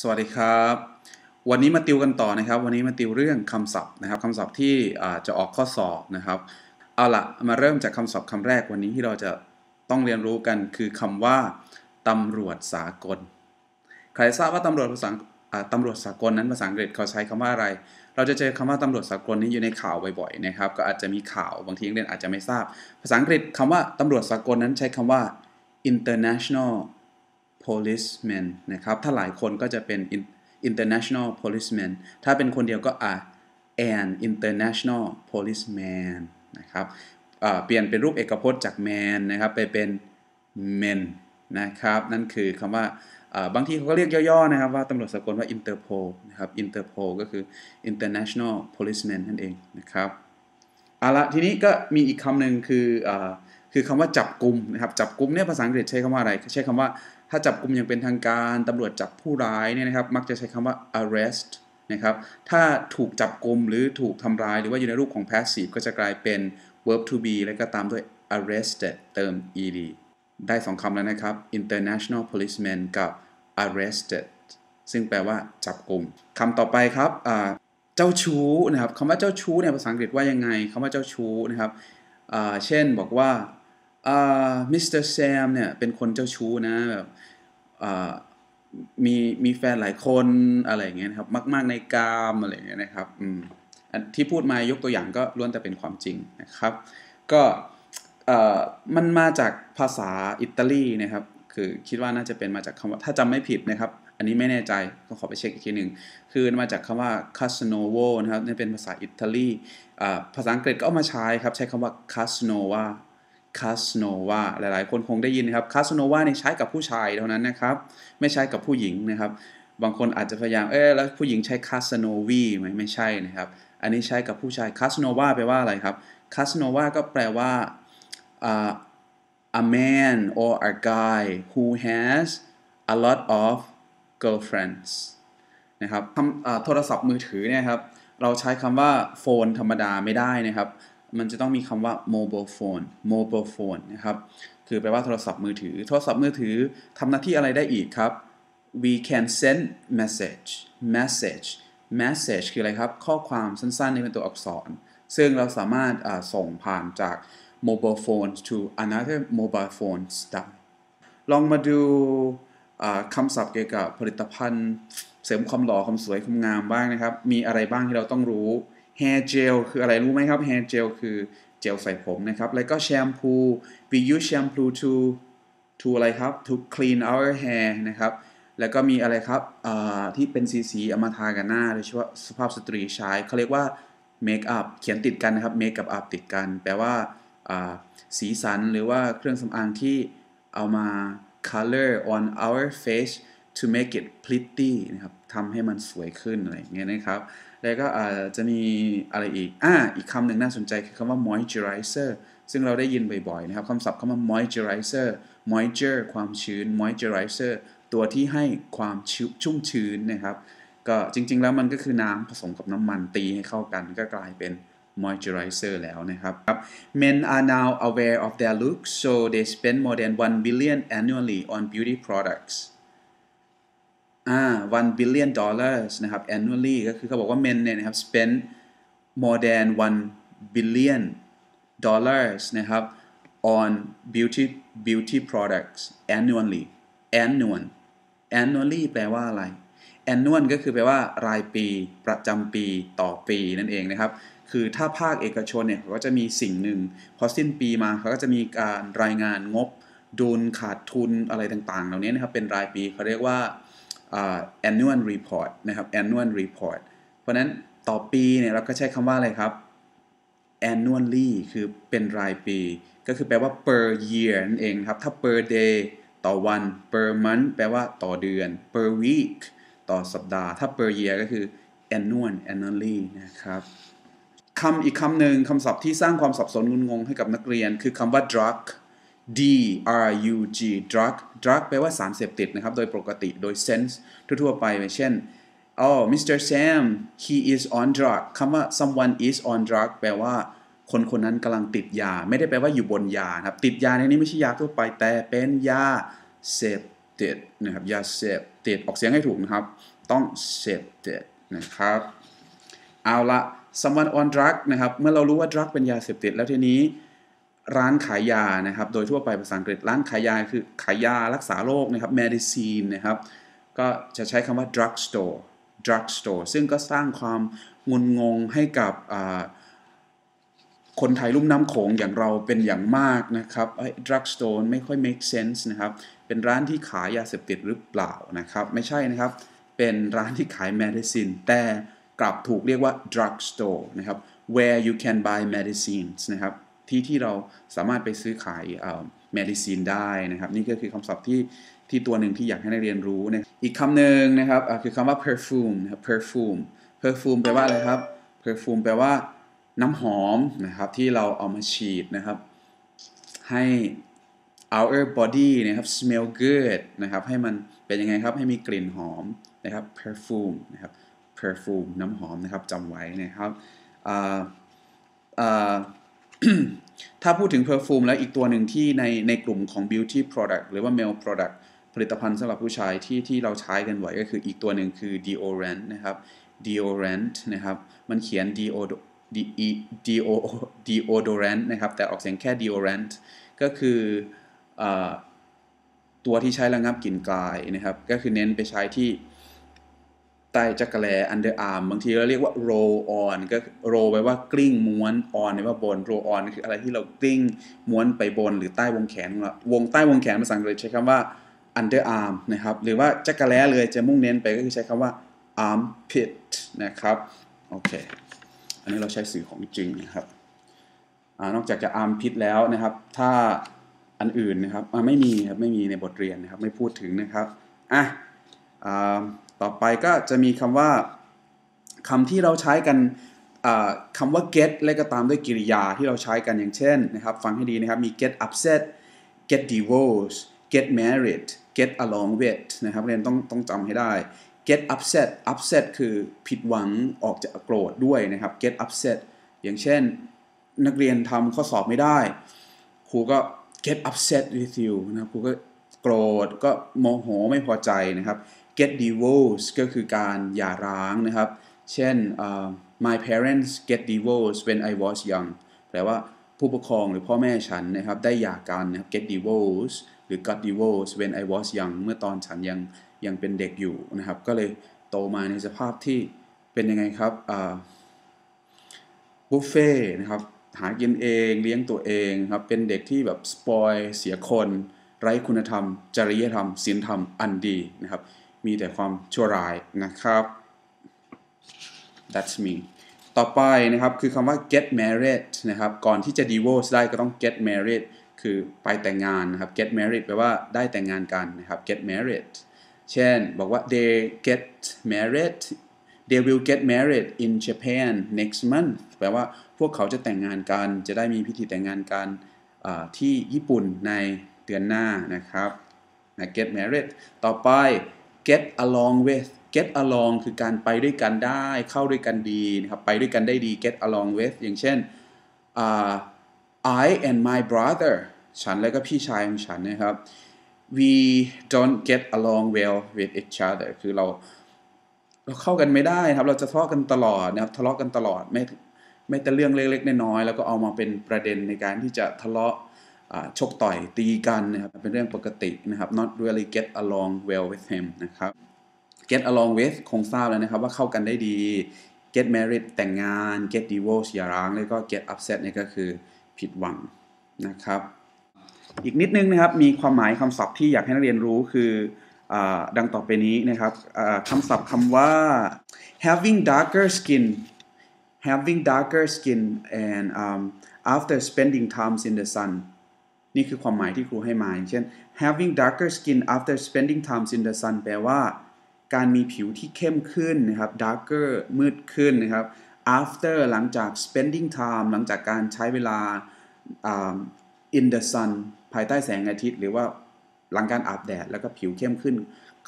สวัสดีครับ วันนี้มาติวกันต่อนะครับ วันนี้มาติวเรื่องคำศัพท์นะครับคำศัพท์ที่จะออกข้อสอบนะครับ เอาละมาเริ่มจากคำศัพท์คำแรกวันนี้ที่เราจะต้องเรียนรู้กันคือคำว่าตำรวจสากล ใครทราบว่าตำรวจภาษาตำรวจสากลนั้นภาษาอังกฤษเขาใช้คำว่าอะไร เราจะเจอคำว่าตำรวจสากลนี้อยู่ในข่าวบ่อยๆนะครับ ก็อาจจะมีข่าวบางทีนักเรียนอาจจะไม่ทราบ ภาษาอังกฤษคำว่าตำรวจสากลนั้นใช้คำว่า international policeman นะครับ ถ้าหลายคนก็จะเป็น international policeman ถ้าเป็นคนเดียวก็อะ an international policeman นะครับเปลี่ยนเป็นรูปเอกพจน์จาก man นะครับ ไปเป็น men นะครับ นั่นคือคำว่าบางทีเขาก็เรียกย่อๆนะครับว่าตำรวจสากลว่า Interpol นะครับ Interpol ก็คือ international policeman นั่นเองนะครับเอาละทีนี้ก็มีอีกคำหนึ่งคืออคือคำว่าจับกลุ่มนะครับ จับกลุ่มเนี่ยภาษาอังกฤษใช้คำว่าอะไร ใช้คำว่า ถ้าจับกลุ่มอย่างเป็นทางการตำรวจจับผู้ร้ายเนี่ยนะครับ มักจะใช้คำว่า arrest นะครับถ้าถูกจับกลุ่มหรือถูกทำร้ายหรือว่าอยู่ในรูปของ passive ก็จะกลายเป็น verb to be แล้วก็ตามด้วย arrested เติม ed ได้สองคำแล้วนะครับ international policeman กับ arrested ซึ่งแปลว่าจับกลุ่มคำต่อไปครับเจ้าชู้นะครับคำว่าเจ้าชู้เนี่ยภาษาอังกฤษว่ายังไงคำว่าเจ้าชู้นะครับเช่นบอกว่ามิสเตอร์แซมเนี่ยเป็นคนเจ้าชู้นะแบบ มีมีแฟนหลายคนอะไรเงี้ยนะครับ มาก ๆในกามอะไรเงี้ยนะครับอืมที่พูดมายกตัวอย่างก็ล้วนแต่เป็นความจริงนะครับ ก็มันมาจากภาษาอิตาลีนะครับ คือคิดว่าน่าจะเป็นมาจากคำว่าถ้าจำไม่ผิดนะครับ อันนี้ไม่แน่ใจก็ขอไปเช็คอีกทีหนึ่งคือมาจากคำว่า Casanova นะครับนี่เป็นภาษาอิตาลีภาษาอังกฤษก็เอามาใช้ครับ ใช้คำว่า Casanova คาสโนวาหลายๆ คนคงได้ยินนะครับคาสโนวาเนี่ยใช้กับผู้ชายเท่านั้นนะครับ ไม่ใช้กับผู้หญิงนะครับ บางคนอาจจะพยายามเออแล้วผู้หญิงใช้คาสโนวีไหมไม่ใช่นะครับ อันนี้ใช้กับผู้ชายคาสโนวาแปลว่าอะไรครับคาสโนวาก็แปลว่า uh, a man or a guy who has a lot of girlfriends นะครับโทรศัพท์มือถือเนี่ยครับ เราใช้คำว่าโฟนธรรมดาไม่ได้นะครับ มันจะต้องมีคำว่า mobile phone mobile phone นะครับ คือแปลว่าโทรศัพท์มือถือ โทรศัพท์มือถือทำหน้าที่อะไรได้อีกครับ we can send message message message คืออะไรครับ ข้อความสั้นๆ ในเป็นตัวอักษร ซึ่งเราสามารถส่งผ่านจาก mobile phone to another mobile phone ได้ลองมาดูคำศัพท์เกี่ยวกับผลิตภัณฑ์ เสริมความหล่อความสวยความงามบ้างนะครับ มีอะไรบ้างที่เราต้องรู้ hair gel คืออะไรรู้ไหมครับ hair gel คือเจลใส่ผมนะครับ แล้วก็แชมพู we use shampoo to to อะไรครับ to clean our hair นะครับ แล้วก็มีอะไรครับที่เป็นสีสีเอามาทากันหน้าโดยเฉพาะสภาพสตรีใช้เขาเรียกว่าเมคอัพเขียนติดกันนะครับเมคกับอัพติดกัน แปลว่าสีสันหรือว่าเครื่องสำอางที่เอามา color on our face to make it pretty นะครับทำให้มันสวยขึ้นอะไรอย่างเงี้ยนะครับ แล้วก็อาจจะมีอะไรอีก อ่า อีกคำหนึ่งน่าสนใจคือคำว่า moisturizer ซึ่งเราได้ยินบ่อยๆนะครับคำศัพท์คำว่า moisturizer moisture ความชื้น moisturizer ตัวที่ให้ความชุ่มชื้นนะครับ ก็จริงๆแล้วมันก็คือน้ำผสมกับน้ำมันตีให้เข้ากันก็กลายเป็น moisturizer แล้วนะครับ Men are now aware of their looks so they spend more than 1 billion annually on beauty products อ่า one billion dollars นะครับ annually ก็คือเขาบอกว่า men เนี่ยนะครับ spend more than one billion dollars นะครับ on beauty beauty products annually annual annually แปลว่าอะไร annual ก็คือแปลว่ารายปี ประจำปีต่อปีนั่นเองนะครับ คือถ้าภาคเอกชนเนี่ยเขาก็จะมีสิ่งหนึ่ง พอสิ้นปีมาเขาก็จะมีการรายงานงบดุลขาดทุนอะไรต่างๆ เหล่านี้นะครับเป็นรายปีเขาเรียกว่า annual report นะครับ annual report เพราะนั้นต่อปีเนี่ยเราก็ใช้คำว่าอะไรครับ annually คือเป็นรายปี ก็คือแปลว่า per year นั่นเองครับ ถ้า per day ต่อวัน per month แปลว่าต่อเดือน per week ต่อสัปดาห์ ถ้า per year ก็คือ annual annually นะครับคำอีกคำหนึ่งคำศัพท์ที่สร้างความสับสนงุนงงให้กับนักเรียน คือคำว่า drug D R U G drug drug แปลว่าสารเสพติดนะครับ โดยปกติโดย sense ทั่วๆไป เช่น oh Mr. Sam he is on drug คำว่า someone is on drug แปลว่าคนคนนั้นกำลังติดยา ไม่ได้แปลว่าอยู่บนยาครับ ติดยาในนี้ไม่ใช่ยาทั่วไป แต่เป็นยาเสพติดนะครับ ยาเสพติด ออกเสียงให้ถูกนะครับ ต้องเสพติดนะครับ เอาละ someone on drug นะครับ เมื่อเรารู้ว่า drug เป็นยาเสพติดแล้วทีนี้ ร้านขายยานะครับ โดยทั่วไปภาษาอังกฤษร้านขายยาคือขายยารักษาโรคนะครับ medicine นะครับ ก็จะใช้คำว่า drug store drug store ซึ่งก็สร้างความงุนงงให้กับคนไทยลุ่มน้ำโขงอย่างเราเป็นอย่างมากนะครับไอ้ drug store ไม่ค่อย make sense นะครับ เป็นร้านที่ขายยาเสพติดหรือเปล่านะครับ ไม่ใช่นะครับ เป็นร้านที่ขาย medicine แต่กลับถูกเรียกว่า drug store นะครับ where you can buy medicines นะครับ ที่ที่เราสามารถไปซื้อขาย medicine ได้นะครับ นี่ก็คือคำศัพท์ที่ที่ตัวหนึ่งที่อยากให้นักเรียนรู้นะอีกคำหนึ่งนะครับคือคำว่า perfume นะครับ perfume perfume แปลว่าอะไรครับ perfume แปลว่าน้ำหอมนะครับที่เราเอามาฉีดนะครับ ให้ our body นะครับ smell good นะครับให้มันเป็นยังไงครับให้มีกลิ่นหอมนะครับ perfume นะครับ perfume น้ำหอมนะครับจำไว้นะครับ ถ้าพูดถึง perfume แล้วอีกตัวหนึ่งที่ในในกลุ่มของ beauty product หรือว่า male product ผลิตภัณฑ์สำหรับผู้ชายที่ที่เราใช้กันบ่อยก็คืออีกตัวหนึ่งคือ deodorant นะครับ deodorant นะครับมันเขียน deodorant นะครับแต่ออกเสียงแค่ deodorant ก็คืออตัวที่ใช้ระงับกลิ่นกายนะครับ ก็คือเน้นไปใช้ที่ ใต้จักรแล under arm บางทีเราเรียกว่า roll on ก็ roll แปลว่ากลิ้งม้วน on แปลว่าบน roll on คืออะไรที่เรากลิ้งม้วนไปบนหรือใต้วงแขนวงใต้วงแขนภาษาอังกฤษใช้คำว่า underarm นะครับหรือว่าจักรแลเลยจะมุ่งเน้นไปก็คือใช้คำว่า armpit นะครับโอเคอันนี้เราใช้สื่อของจริงนะครับอนอกจากจะ armpit แล้วนะครับ ถ้าอันอื่นนะครับไม่มีครับไม่มีในบทเรียนนะครับไม่พูดถึงนะครับอะ ต่อไปก็จะมีคำว่าคำที่เราใช้กันคำว่า get และก็ตามด้วยกริยาที่เราใช้กันอย่างเช่นนะครับฟังให้ดีนะครับมี get upset get divorced get married get along with นะครับเรียนต้องต้องจำให้ได้ get upset upset คือผิดหวังออกจะโกรธด้วยนะครับ get upset อย่างเช่น นักเรียนทำข้อสอบไม่ได้ ครูก็ get upset with you นะครับครูก็โกรธก็โมโหไม่พอใจนะครับ get divorced ก็คือการหย่าร้างนะครับ เช่น uh, my parents get divorced when I was young แปลว่าผู้ปกครองหรือพ่อแม่ฉันนะครับ ได้หย่ากันนะครับ get divorced หรือ got divorced when I was young เมื่อตอนฉันยังยังเป็นเด็กอยู่นะครับ ก็เลยโตมาในสภาพที่เป็นยังไงครับบุฟเฟ่นะครับ หากินเองเลี้ยงตัวเองครับ เป็นเด็กที่แบบสปอยเสียคน ไร้คุณธรรม จริยธรรมศีลธรรมอันดีนะครับ มีแต่ความชั่วร้ายนะครับ that's me ต่อไปนะครับคือคำว่า get married นะครับ ก่อนที่จะ divorce ได้ก็ต้อง get married คือไปแต่งงานนะครับ get married แปลว่าได้แต่งงานกันนะครับ get married เช่นบอกว่า they get married they will get married in Japan next month แปลว่าพวกเขาจะแต่งงานกัน จะได้มีพิธีแต่งงานกันที่ญี่ปุ่นในเดือนหน้านะครับ get married ต่อไป get along with get along คือการไปด้วยกันได้เข้าด้วยกันดีนะครับไปด้วยกันได้ดี get along with อย่างเช่น uh, I and my brother ฉันและก็พี่ชายของฉันนะครับ we don't get along well with each other คือเราเราเข้ากันไม่ได้ครับ เราจะทะเลาะกันตลอดนะครับทะเลาะกันตลอดไม่ไม่แต่เรื่องเล็กๆน้อยๆแล้วก็เอามาเป็นประเด็นในการที่จะทะเลาะ ชกต่อยตีกันนะครับเป็นเรื่องปกตินะครับ not really get along well with him นะครับ get along with คงทราบแล้วนะครับว่าเข้ากันได้ดี get married แต่งงาน get divorce อย่าร้าง แล้วก็ get upset นี่ก็คือผิดหวังนะครับ อีกนิดนึงนะครับมีความหมายคำศัพท์ที่อยากให้นักเรียนรู้คืออดังต่อไปนี้นะครับคำศัพท์คำว่า having darker skin having darker skin and um, after spending times in the sun นี่คือความหมายที่ครูให้มาอย่างเช่น having darker skin after spending times in the sun แปลว่า การมีผิวที่เข้มขึ้นนะครับ darker มืดขึ้นนะครับ after หลังจาก spending time หลังจากการใช้เวลา in the sun ภายใต้แสงอาทิตย์ หรือว่าหลังการอาบแดดแล้วก็ผิวเข้มขึ้น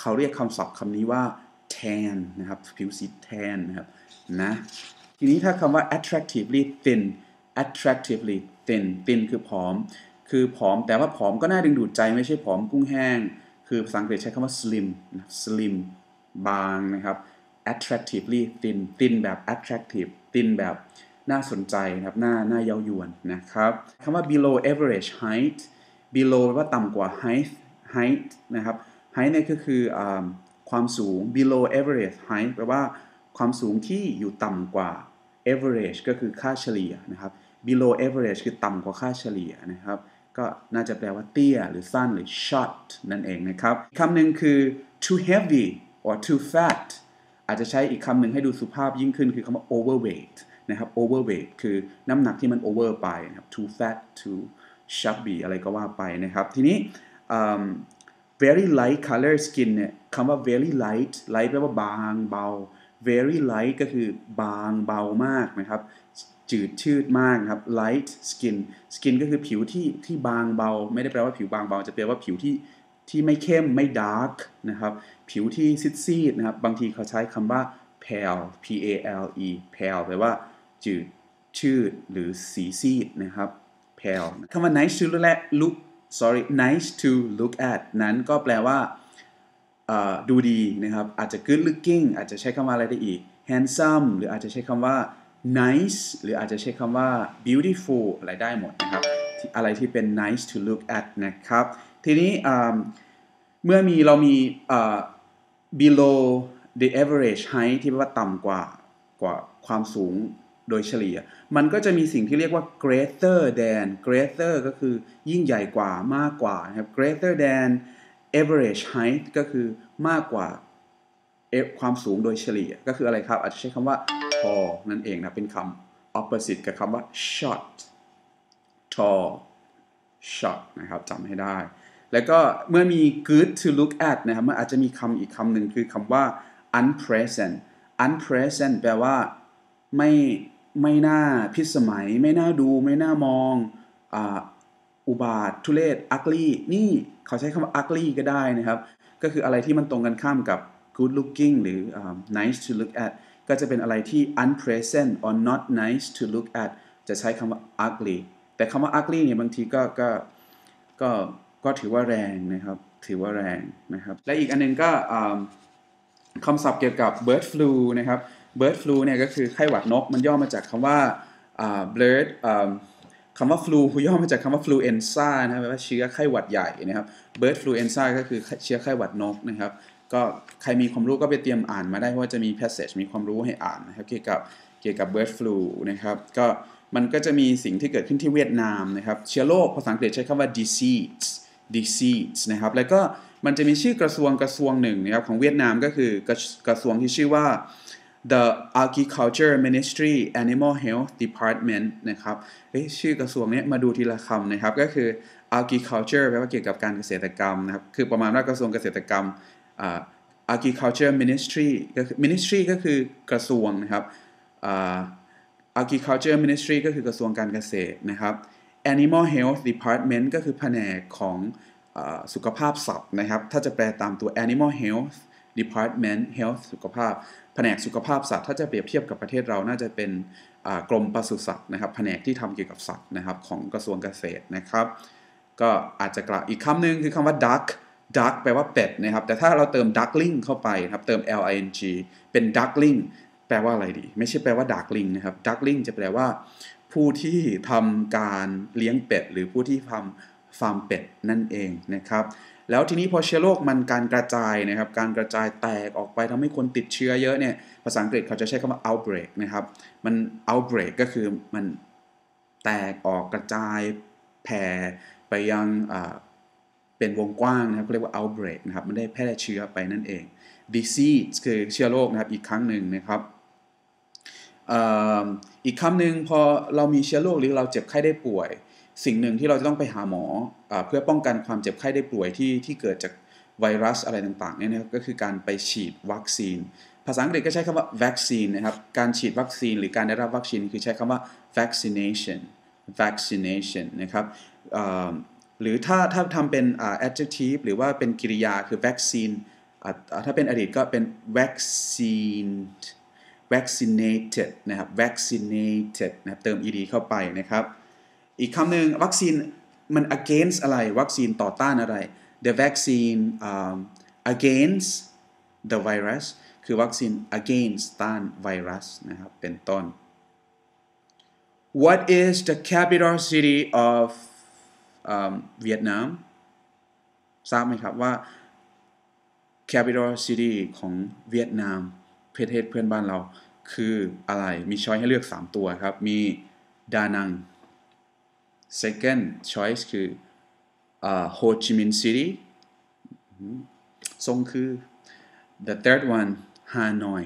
เขาเรียกคำศัพท์คำนี้ว่า tan นะครับ ผิวสี tan นะครับนะทีนี้ถ้าคำว่า attractively thin attractively thin thin คือผอม คือผอมแต่ว่าผอมก็น่าดึงดูดใจไม่ใช่ผอมกุ้งแห้ง คือภาษาอังกฤษใช้คำว่า slim slim บางนะครับ attractively thin thin แบบ attractive thin แบบน่าสนใจนะครับน่าน่าเย้ายวนนะครับคำว่า below average height below แปลว่าต่ำกว่า height height นะครับ height เนี่ยก็คืออความสูง below average height แปลว่าความสูงที่อยู่ต่ำกว่า average ก็คือค่าเฉลี่ยนะครับ below average คือต่ำกว่าค่าเฉลี่ยนะครับ ก็น่าจะแปลว่าเตี้ย หรือสั้นหรือ short นั่นเองนะครับคำหนึ่งคือ too heavy or too fat อาจจะใช้อีกคำหนึ่งให้ดูสุภาพยิ่งขึ้นคือคำว่า overweight นะครับ overweight คือน้ำหนักที่มัน over ไปนะครับ too fat too chubby อะไรก็ว่าไปนะครับ ทีนี้ very light color skin เนี่ยคำว่า very light light แปลว่าบางเบา very light ก็คือบางเบามากนะครับ จืดชืดมากครับ light skin skin ก็คือผิวที่ที่บางเบา ไม่ได้แปลว่าผิวบางเบา จะแปลว่าผิวที่ที่ไม่เข้มไม่ dark นะครับ ผิวที่ซีดๆนะครับ บางทีเขาใช้คำว่า pale p a l e pale แปลว่า จืดชืดหรือสีซีดนะครับ pale คำว่า nice to look sorry nice to look at นั้นก็แปลว่าดูดีนะครับ อาจจะ good looking อาจจะใช้คำว่าอะไรได้อีก handsome หรืออาจจะใช้คำว่า nice หรืออาจจะใช้คำว่า beautiful อะไรได้หมดนะครับ อะไรที่เป็น nice to look at นะครับ ทีนี้เมื่อมีเรามี below the average height ที่แปลว่าต่ำกว่ากว่าความสูงโดยเฉลี่ย มันก็จะมีสิ่งที่เรียกว่า greater than greater ก็คือยิ่งใหญ่กว่ามากกว่านะครับ greater than average height ก็คือมากกว่าความสูงโดยเฉลี่ย ก็คืออะไรครับ อาจจะใช้คำว่า tall นั่นเองนะ เป็นคำ opposite กับคำว่า short tall short นะครับจำให้ได้ แล้วก็เมื่อมี good to look at นะครับมันอาจจะมีคำอีกคำหนึ่งคือคำว่า unpleasant unpleasant แปลว่าไม่ไม่น่าพิสมัย ไม่น่าดู ไม่น่ามองออุบาท ทุเลศ ugly นี่เขาใช้คำว่า ugly ก็ได้นะครับ ก็คืออะไรที่มันตรงกันข้ามกับ good looking หรือ nice to look at ก็จะเป็นอะไรที่ unpleasant or not nice to look at จะใช้คำว่า ugly แต่คำว่า ugly เนี่ยบางทีก็ก็ก็ก็ถือว่าแรงนะครับ ถือว่าแรงนะครับ และอีกอันนึงก็คำศัพท์เกี่ยวกับ bird flu นะครับ bird flu เนี่ยก็คือไข้หวัดนก มันย่อมาจากคำว่า bird คำว่า flu ย่อมาจากคำว่า fluenza นะครับแปลว่าเชื้อไข้หวัดใหญ่นะครับ bird fluenza ก็คือเชื้อไข้หวัดนกนะครับ ก็ใครมีความรู้ก็ไปเตรียมอ่านมาได้เพราะว่าจะมี passage มีความรู้ให้อ่านนะครับเกี่ยวกับเกี่ยวกับ bird flu นะครับก็มันก็จะมีสิ่งที่เกิดขึ้นที่เวียดนามนะครับเชื้อโรคภาษาอังกฤษใช้คำว่า disease disease นะครับแล้วก็มันจะมีชื่อกระทรวงกระทรวงหนึ่งนะครับของเวียดนามก็คือกระกระทรวงที่ชื่อว่า the agriculture ministry animal health department นะครับชื่อกระทรวงนี้มาดูทีละคำนะครับก็คือ agriculture แปลว่าเกี่ยวกับการเกษตรกรรมนะครับคือประมาณว่ากระทรวงเกษตรกรรม agriculture ministry ก็คือ ministry ก็คือกระทรวงนะครับ agriculture ministry ก็คือกระทรวงการเกษตรนะครับ animal health department ก็คือแผนกของสุขภาพสัตว์นะครับ ถ้าจะแปลตามตัว animal health department health สุขภาพ แผนกสุขภาพสัตว์ ถ้าจะเปรียบเทียบกับประเทศเราน่าจะเป็นกรมปศุสัตว์นะครับ แผนกที่ทำเกี่ยวกับสัตว์นะครับของกระทรวงเกษตรนะครับ ก็อาจจะกล่าวอีกคำหนึ่งคือคำว่า duck duck แปลว่าเป็ดนะครับ แต่ถ้าเราเติม duckling เข้าไปครับ เติม ling เป็น duckling แปลว่าอะไรดี ไม่ใช่แปลว่า duckling นะครับ duckling จะแปลว่า ผู้ที่ทำการเลี้ยงเป็ด หรือผู้ที่ทำฟาร์มเป็ดนั่นเองนะครับ แล้วทีนี้พอเชื้อโรคมันการกระจายนะครับ การกระจายแตกออกไปทำให้คนติดเชื้อเยอะเนี่ย ภาษาอังกฤษเขาจะใช้คำว่า outbreak นะครับ มัน outbreak ก็คือมันแตกออกกระจายแผ่ไปยัง เป็นวงกว้างนะครับเรียกว่า outbreak นะครับมันได้แพร่เชื้อไปนั่นเอง disease คือเชื้อโรคนะครับอีกครั้งหนึ่งนะครับอีกคำหนึ่งพอเรามีเชื้อโรคหรือเราเจ็บไข้ได้ป่วย สิ่งหนึ่งที่เราจะต้องไปหาหมออเพื่อป้องกันความเจ็บไข้ได้ป่วยที่ที่เกิดจากไวรัสอะไรต่างๆเนี่ยนะครับก็คือการไปฉีดวัคซีน ภาษาอังกฤษก็ใช้คำว่า vaccine นะครับการฉีดวัคซีนหรือการได้รับวัคซีนคือใช้คำว่า vaccination vaccination นะครับ หรือถ้าถ้าทำเป็น adjective หรือว่าเป็นกริยาคือ vaccine ถ้าเป็นอดีตก็เป็น vaccine vaccinated นะครับ vaccinated นะครับเติม ed เข้าไปนะครับ อีกคำหนึ่งวัคซีนมัน against อะไร วัคซีนต่อต้านอะไร the vaccine um, against the virus คือวัคซีน against ต้านไวรัสนะครับ เป็นต้น What is the capital city of um, Vietnam ทราบไหมครับว่า capital city ของเวียดนามประเทศเพื่อนบ้านเรา คืออะไรมีช้อยให้เลือก 3 ตัวครับ มีดานัง second choice คือโฮจิมินห์ซิตี้ทรงคือ the third one ฮานอย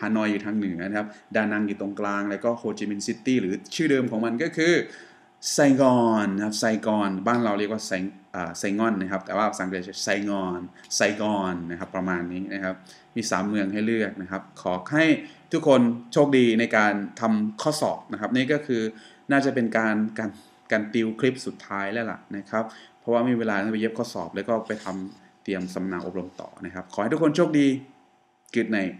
ฮานอยอยู่ทางเหนือนะครับ ดานังอยู่ตรงกลาง แล้วก็โฮจิมินห์ซิตี้หรือชื่อเดิมของมันก็คือ ไซกอนนะครับไซกอนบ้านเราเรียกว่าไซไซงอนนะครับแต่ว่าภาษาอังกฤษไซงอนไซกอนนะครับประมาณนี้นะครับ มี 3 เมืองให้เลือกนะครับ ขอให้ทุกคนโชคดีในการทำข้อสอบนะครับ นี่ก็คือน่าจะเป็นการการการติวคลิปสุดท้ายแล้วล่ะนะครับ เพราะว่ามีเวลาไปเย็บข้อสอบแล้วก็ไปทำเตรียมสัมมนาอบรมต่อนะครับ ขอให้ทุกคนโชคดี Good night